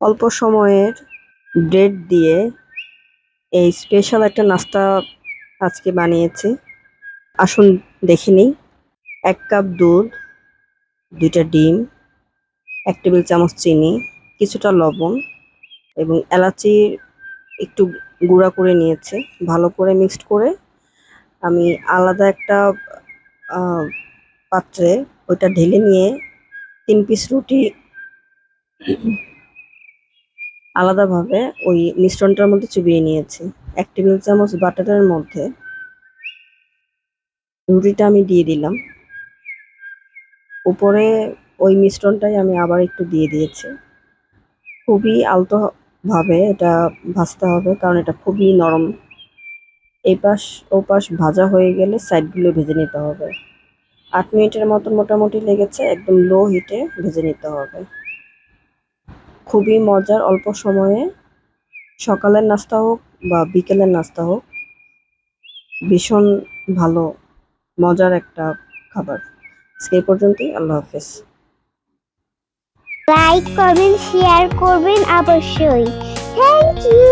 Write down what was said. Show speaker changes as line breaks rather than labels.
অল্প সময়ের ব্রেড দিয়ে এই স্পেশাল একটা নাস্তা আজকে বানিয়েছি। আসুন দেখে নিই। এক কাপ দুধ, দুইটা ডিম, এক টেবিল চামচ চিনি, কিছুটা লবণ এবং এলাচি একটু গুঁড়া করে নিয়েছে। ভালো করে মিক্সড করে আমি আলাদা একটা পাত্রে ওইটা ঢেলে নিয়ে তিন পিস রুটি আলাদাভাবে ওই মিশ্রণটার মধ্যে চুবিয়ে নিয়েছি। এক টেবিল চামচ বাটারের মধ্যে রুটিটা আমি দিয়ে দিলাম। উপরে ওই মিশ্রণটাই আমি আবার একটু দিয়ে দিয়েছি। খুবই আলতো ভাবে এটা ভাজতে হবে, কারণ এটা খুবই নরম। এই পাশ ও পাশ ভাজা হয়ে গেলে সাইডগুলো ভেজে নিতে হবে। আট মিনিটের মতন মোটামুটি লেগেছে, একদম লো হিটে ভেজে নিতে হবে। খুবই মজার অল্প সময়ে সকালের নাস্তা হোক বা বিকেলের নাস্তা হোক, ভীষণ ভালো, মজার একটা খাবার। আজকে এই পর্যন্তই, আল্লাহ হাফেজ।
লাইক করবেন শেয়ার করবেন অবশ্যই। Thank you